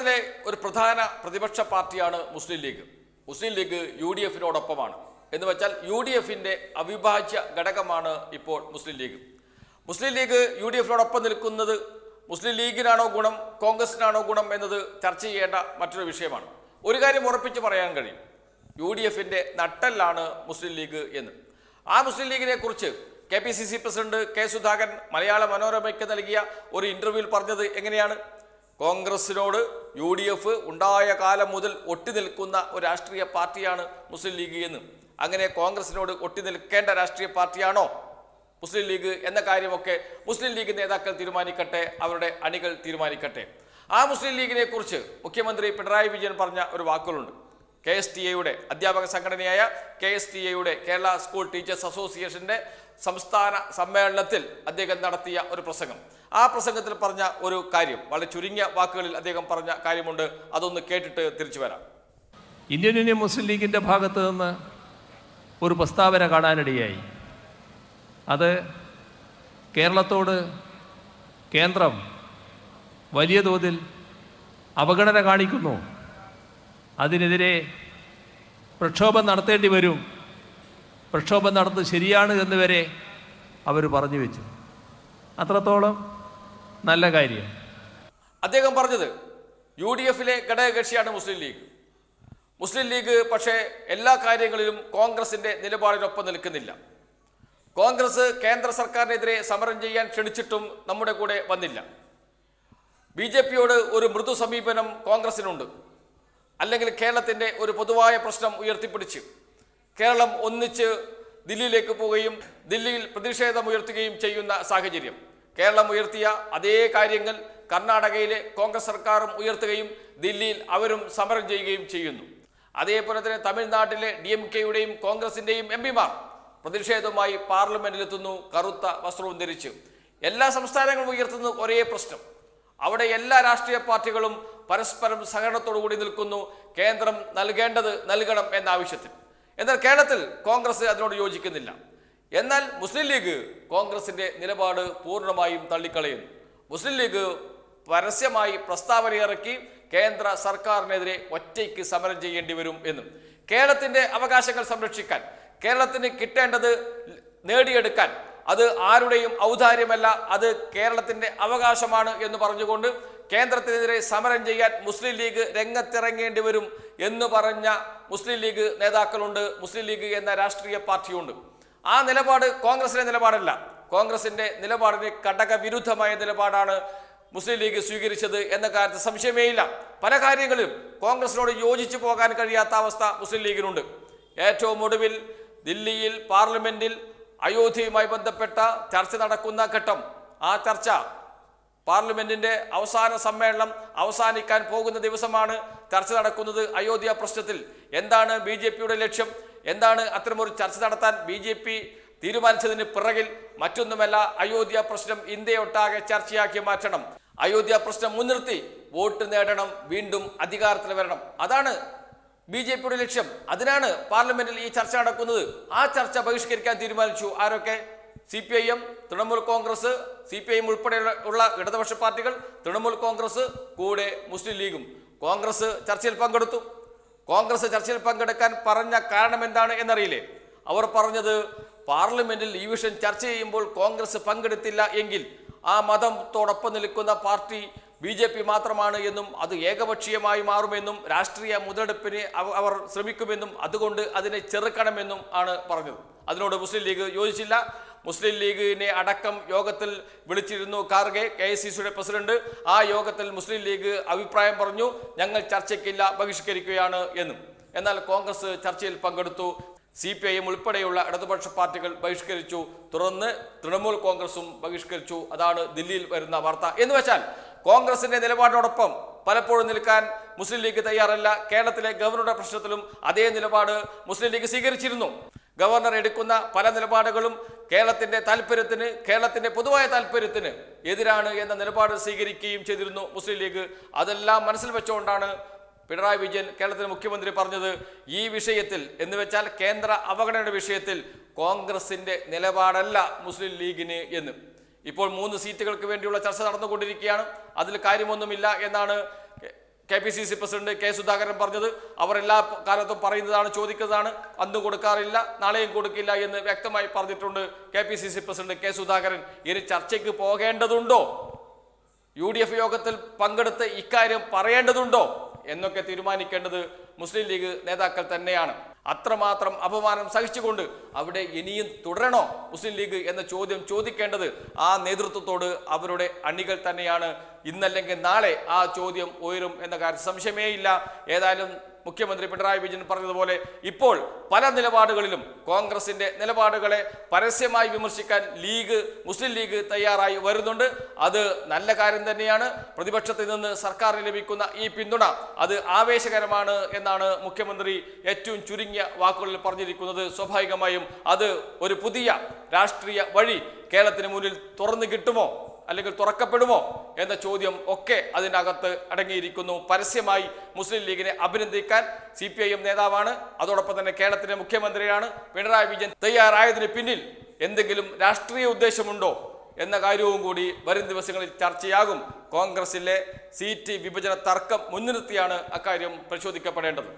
കേരളത്തിലെ ഒരു പ്രധാന പ്രതിപക്ഷ പാർട്ടിയാണ് മുസ്ലിം ലീഗ്. മുസ്ലിം ലീഗ് യു ഡി എഫിനോടൊപ്പമാണ് എന്ന് വെച്ചാൽ യു ഡി എഫിന്റെ അവിഭാജ്യ ഘടകമാണ് ഇപ്പോൾ മുസ്ലിം ലീഗ്. മുസ്ലിം ലീഗ് യു ഡി എഫിനോടൊപ്പം നിൽക്കുന്നത് മുസ്ലിം ലീഗിനാണോ ഗുണം കോൺഗ്രസിനാണോ ഗുണം എന്നത് ചർച്ച ചെയ്യേണ്ട മറ്റൊരു വിഷയമാണ്. ഒരു കാര്യം ഉറപ്പിച്ച് പറയാൻ കഴിയും. യു ഡി എഫിന്റെ നട്ടല്ലാണ് മുസ്ലിം ലീഗ് എന്ന്. ആ മുസ്ലിം ലീഗിനെ കുറിച്ച് K P C C president K Sudhakaran മലയാള മനോരമയ്ക്ക് നൽകിയ ഒരു ഇന്റർവ്യൂവിൽ പറഞ്ഞത് എങ്ങനെയാണ്? കോൺഗ്രസിനോട് യു ഡി എഫ് ഉണ്ടായ കാലം മുതൽ ഒട്ടി നിൽക്കുന്ന ഒരു രാഷ്ട്രീയ പാർട്ടിയാണ് മുസ്ലിം ലീഗ് എന്ന്. അങ്ങനെ കോൺഗ്രസിനോട് ഒട്ടി നിൽക്കേണ്ട രാഷ്ട്രീയ പാർട്ടിയാണോ മുസ്ലിം ലീഗ് എന്ന കാര്യമൊക്കെ മുസ്ലിം ലീഗ് നേതാക്കൾ തീരുമാനിക്കട്ടെ അവരുടെ അണികൾ തീരുമാനിക്കട്ടെ. ആ മുസ്ലിം ലീഗിനെ കുറിച്ച് മുഖ്യമന്ത്രി പിണറായി വിജയൻ പറഞ്ഞ ഒരു വാക്കുകളുണ്ട്. കെ എസ് ടി എയുടെ അധ്യാപക സംഘടനയായ കെ എസ് ടി എയുടെ കേരള സ്കൂൾ ടീച്ചേഴ്സ് അസോസിയേഷന്റെ സംസ്ഥാന സമ്മേളനത്തിൽ അദ്ദേഹം നടത്തിയ ഒരു പ്രസംഗം. ആ പ്രസംഗത്തിൽ പറഞ്ഞ ഒരു കാര്യം വളരെ ചുരുങ്ങിയ വാക്കുകളിൽ അദ്ദേഹം പറഞ്ഞ കാര്യമുണ്ട്. അതൊന്ന് കേട്ടിട്ട് തിരിച്ചു വരാം. ഇന്ത്യൻ യൂണിയൻ മുസ്ലിം ലീഗിന്റെ ഭാഗത്ത് നിന്ന് ഒരു പ്രസ്താവന കാണാനിടയായി. അത് കേരളത്തോട് കേന്ദ്രം വലിയ തോതിൽ അവഗണന കാണിക്കുന്നു. അതിനെതിരെ പ്രക്ഷോഭം നടത്തേണ്ടി വരും. പ്രക്ഷോഭം നടത്തുന്നത് ശരിയാണ് എന്ന് വരെ അവർ പറഞ്ഞു വെച്ചു. അത്രത്തോളം നല്ല കാര്യം. അദ്ദേഹം പറഞ്ഞത് യു ഡി എഫിലെ ഘടകകക്ഷിയാണ് മുസ്ലിം ലീഗ്. മുസ്ലിം ലീഗ് പക്ഷേ എല്ലാ കാര്യങ്ങളിലും കോൺഗ്രസിന്റെ നിലപാടിനൊപ്പം നിൽക്കുന്നില്ല. കോൺഗ്രസ് കേന്ദ്ര സർക്കാരിനെതിരെ സമരം ചെയ്യാൻ ക്ഷണിച്ചിട്ടും നമ്മുടെ കൂടെ വന്നില്ല. ബി ജെ പിയോട് ഒരു മൃദു സമീപനം കോൺഗ്രസിനുണ്ട്. അല്ലെങ്കിൽ കേരളത്തിന്റെ ഒരു പൊതുവായ പ്രശ്നം ഉയർത്തിപ്പിടിച്ച് കേരളം ഒന്നിച്ച് ദില്ലിയിലേക്ക് പോവുകയും ദില്ലിയിൽ പ്രതിഷേധം ഉയർത്തുകയും ചെയ്യുന്ന സാഹചര്യം. കേരളം ഉയർത്തിയ അതേ കാര്യങ്ങൾ കർണാടകയിലെ കോൺഗ്രസ് സർക്കാരും ഉയർത്തുകയും ദില്ലിയിൽ അവരും സമരം ചെയ്യുകയും ചെയ്യുന്നു. അതേപോലെ തന്നെ തമിഴ്നാട്ടിലെ ഡി എം കെയുടെയും കോൺഗ്രസിന്റെയും എം പിമാർ പ്രതിഷേധവുമായി പാർലമെന്റിലെത്തുന്നു കറുത്ത വസ്ത്രവും ധരിച്ച്. എല്ലാ സംസ്ഥാനങ്ങളും ഉയർത്തുന്ന ഒരേ പ്രശ്നം. അവിടെ എല്ലാ രാഷ്ട്രീയ പാർട്ടികളും പരസ്പരം സഹകരണത്തോടു കൂടി നിൽക്കുന്നു. കേന്ദ്രം നൽകേണ്ടത് നൽകണം എന്ന ആവശ്യത്തിൽ. എന്നാൽ കേരളത്തിൽ കോൺഗ്രസ് അതിനോട് യോജിക്കുന്നില്ല. എന്നാൽ മുസ്ലിം ലീഗ് കോൺഗ്രസിന്റെ നിലപാട് പൂർണമായും തള്ളിക്കളയുന്നു. മുസ്ലിം ലീഗ് പരസ്യമായി പ്രസ്താവന ഇറക്കി കേന്ദ്ര സർക്കാരിനെതിരെ ഒറ്റയ്ക്ക് സമരം ചെയ്യേണ്ടി വരും എന്നും. കേരളത്തിന്റെ അവകാശങ്ങൾ സംരക്ഷിക്കാൻ കേരളത്തിന് കിട്ടേണ്ടത് നേടിയെടുക്കാൻ. അത് ആരുടെയും ഔദാര്യമല്ല അത് കേരളത്തിന്റെ അവകാശമാണ് എന്ന് പറഞ്ഞുകൊണ്ട് കേന്ദ്രത്തിനെതിരെ സമരം ചെയ്യാൻ മുസ്ലിം ലീഗ് രംഗത്തിറങ്ങേണ്ടി വരും എന്ന് പറഞ്ഞ മുസ്ലിം ലീഗ് നേതാക്കളുണ്ട്. മുസ്ലിം ലീഗ് എന്ന രാഷ്ട്രീയ പാർട്ടിയുണ്ട്. ആ നിലപാട് കോൺഗ്രസിന്റെ നിലപാടല്ല. കോൺഗ്രസിന്റെ നിലപാടിന് ഘടകവിരുദ്ധമായ നിലപാടാണ് മുസ്ലിം ലീഗ് സ്വീകരിച്ചത് എന്ന കാര്യത്തിൽ സംശയമേയില്ല പല കാര്യങ്ങളിലും കോൺഗ്രസിനോട് യോജിച്ചു പോകാൻ കഴിയാത്ത അവസ്ഥ മുസ്ലിം ലീഗിനുണ്ട്. ഏറ്റവും ഒടുവിൽ ദില്ലിയിൽ പാർലമെന്റിൽ അയോധ്യയുമായി ബന്ധപ്പെട്ട ചർച്ച നടക്കുന്ന ഘട്ടം. ആ ചർച്ച പാർലമെന്റിന്റെ അവസാന സമ്മേളനം അവസാനിക്കാൻ പോകുന്ന ദിവസമാണ് ചർച്ച നടക്കുന്നത് അയോധ്യ പ്രശ്നത്തിൽ. എന്താണ് ബി ലക്ഷ്യം? എന്താണ് അത്തരമൊരു ചർച്ച നടത്താൻ ബി ജെ പി തീരുമാനിച്ചതിന് പിറകിൽ മറ്റൊന്നുമല്ല അയോധ്യ പ്രശ്നം ഇന്ത്യയൊട്ടാകെ ചർച്ചയാക്കി മാറ്റണം. അയോധ്യ പ്രശ്നം മുൻനിർത്തി വോട്ട് നേടണം വീണ്ടും അധികാരത്തിൽ വരണം. അതാണ് ബി ജെ പിയുടെ ലക്ഷ്യം. അതിനാണ് പാർലമെന്റിൽ ഈ ചർച്ച നടക്കുന്നത്. ആ ചർച്ച ബഹിഷ്കരിക്കാൻ തീരുമാനിച്ചു. ആരൊക്കെ? C P I M Trinamool Congress C P I M ഉൾപ്പെടെയുള്ള ഉള്ള ഇടതുപക്ഷ പാർട്ടികൾ തൃണമൂൽ കോൺഗ്രസ് കൂടെ മുസ്ലിം ലീഗും. കോൺഗ്രസ് ചർച്ചയിൽ പങ്കെടുത്തു. കോൺഗ്രസ് ചർച്ചയിൽ പങ്കെടുക്കാൻ പറഞ്ഞ കാരണം എന്താണ് എന്നറിയില്ലേ? അവർ പറഞ്ഞത് പാർലമെന്റിൽ ഈ വിഷയം ചർച്ച ചെയ്യുമ്പോൾ കോൺഗ്രസ് പങ്കെടുത്തില്ല എങ്കിൽ ആ മതത്തോടൊപ്പം നിൽക്കുന്ന പാർട്ടി ബി ജെ പി മാത്രമാണ് എന്നും അത് ഏകപക്ഷീയമായി മാറുമെന്നും രാഷ്ട്രീയ മുതലെടുപ്പിന് അവർ ശ്രമിക്കുമെന്നും അതുകൊണ്ട് അതിനെ ചെറുക്കണമെന്നും ആണ് പറഞ്ഞത്. അതിനോട് മുസ്ലിം ലീഗ് യോജിച്ചില്ല. മുസ്ലിം ലീഗിനെ അടക്കം യോഗത്തിൽ വിളിച്ചിരുന്നു. കാർഗെ കെ എസ് സി സിയുടെ പ്രസിഡന്റ് ആ യോഗത്തിൽ മുസ്ലിം ലീഗ് അഭിപ്രായം പറഞ്ഞു. ഞങ്ങൾ ചർച്ചയ്ക്കില്ല ബഹിഷ്കരിക്കുകയാണ് എന്നും. എന്നാൽ കോൺഗ്രസ് ചർച്ചയിൽ പങ്കെടുത്തു. സി പി ഐ എം ഉൾപ്പെടെയുള്ള ഇടതുപക്ഷ പാർട്ടികൾ ബഹിഷ്കരിച്ചു. തുടർന്ന് തൃണമൂൽ കോൺഗ്രസും ബഹിഷ്കരിച്ചു. അതാണ് ദില്ലിയിൽ വരുന്ന വാർത്ത. എന്ന് വെച്ചാൽ കോൺഗ്രസിന്റെ നിലപാടിനോടൊപ്പം പലപ്പോഴും നിൽക്കാൻ മുസ്ലിം ലീഗ് തയ്യാറല്ല. കേരളത്തിലെ ഗവർണറുടെ പ്രശ്നത്തിലും അതേ നിലപാട് മുസ്ലിം ലീഗ് സ്വീകരിച്ചിരുന്നു. ഗവർണർ എടുക്കുന്ന പല നിലപാടുകളും കേരളത്തിന്റെ താല്പര്യത്തിന് കേരളത്തിന്റെ പൊതുവായ താല്പര്യത്തിന് എതിരാണ് എന്ന നിലപാട് സ്വീകരിക്കുകയും ചെയ്തിരുന്നു മുസ്ലിം ലീഗ്. അതെല്ലാം മനസ്സിൽ വെച്ചുകൊണ്ടാണ് പിണറായി വിജയൻ കേരളത്തിലെ മുഖ്യമന്ത്രി പറഞ്ഞത് ഈ വിഷയത്തിൽ എന്ന് വെച്ചാൽ കേന്ദ്ര അവഗണനയുടെ വിഷയത്തിൽ കോൺഗ്രസിന്റെ നിലപാടല്ല മുസ്ലിം ലീഗിന് എന്ന്. ഇപ്പോൾ മൂന്ന് സീറ്റുകൾക്ക് വേണ്ടിയുള്ള ചർച്ച നടന്നുകൊണ്ടിരിക്കുകയാണ്. അതിൽ കാര്യമൊന്നുമില്ല എന്നാണ് K P C C president K Sudhakaran പറഞ്ഞത് അവർ എല്ലാ കാലത്തും പറയുന്നതാണ് ചോദിക്കുന്നതാണ്. അന്ന് കൊടുക്കാറില്ല നാളെയും കൊടുക്കില്ല എന്ന് വ്യക്തമായി പറഞ്ഞിട്ടുണ്ട് K P C C president K Sudhakaran. ഇനി ചർച്ചയ്ക്ക് പോകേണ്ടതുണ്ടോ? യു ഡി എഫ് യോഗത്തിൽ പങ്കെടുത്ത് ഇക്കാര്യം പറയേണ്ടതുണ്ടോ? എന്നൊക്കെ തീരുമാനിക്കേണ്ടത് മുസ്ലിം ലീഗ് നേതാക്കൾ തന്നെയാണ്. അത്രമാത്രം അപമാനം സഹിച്ചുകൊണ്ട് അവിടെ ഇനിയും തുടരണോ മുസ്ലിം ലീഗ് എന്ന ചോദ്യം ചോദിക്കേണ്ടത് ആ നേതൃത്വത്തോട് അവരുടെ അണികൾ തന്നെയാണ്. ഇന്നല്ലെങ്കിൽ നാളെ ആ ചോദ്യം ഉയരും എന്ന കാര്യം സംശയമേയില്ല. ഏതായാലും മുഖ്യമന്ത്രി പിണറായി വിജയൻ പറഞ്ഞതുപോലെ ഇപ്പോൾ പല നിലപാടുകളിലും കോൺഗ്രസിന്റെ നിലപാടുകളെ പരസ്യമായി വിമർശിക്കാൻ ലീഗ് മുസ്ലിം ലീഗ് തയ്യാറായി വരുന്നുണ്ട്. അത് നല്ല കാര്യം തന്നെയാണ്. പ്രതിപക്ഷത്തിൽ നിന്ന് സർക്കാരിന് ലഭിക്കുന്ന ഈ പിന്തുണ അത് ആവേശകരമാണ് എന്നാണ് മുഖ്യമന്ത്രി ഏറ്റവും ചുരുങ്ങിയ വാക്കുകളിൽ പറഞ്ഞിരിക്കുന്നത്. സ്വാഭാവികമായും അത് ഒരു പുതിയ രാഷ്ട്രീയ വഴി കേരളത്തിന് മുന്നിൽ തുറന്നു കിട്ടുമോ? അല്ലെങ്കിൽ തുറക്കപ്പെടുമോ എന്ന ചോദ്യം ഒക്കെ അതിനകത്ത് അടങ്ങിയിരിക്കുന്നു. പരസ്യമായി മുസ്ലിം ലീഗിനെ അഭിനന്ദിക്കാൻ സി പി ഐ എം നേതാവാണ്. അതോടൊപ്പം തന്നെ കേരളത്തിലെ മുഖ്യമന്ത്രിയാണ് പിണറായി വിജയൻ തയ്യാറായതിന് പിന്നിൽ എന്തെങ്കിലും രാഷ്ട്രീയ ഉദ്ദേശമുണ്ടോ എന്ന കാര്യവും കൂടി വരും ദിവസങ്ങളിൽ ചർച്ചയാകും. കോൺഗ്രസിലെ സീറ്റ് വിഭജന തർക്കം മുൻനിർത്തിയാണ് അക്കാര്യം പരിശോധിക്കപ്പെടേണ്ടത്.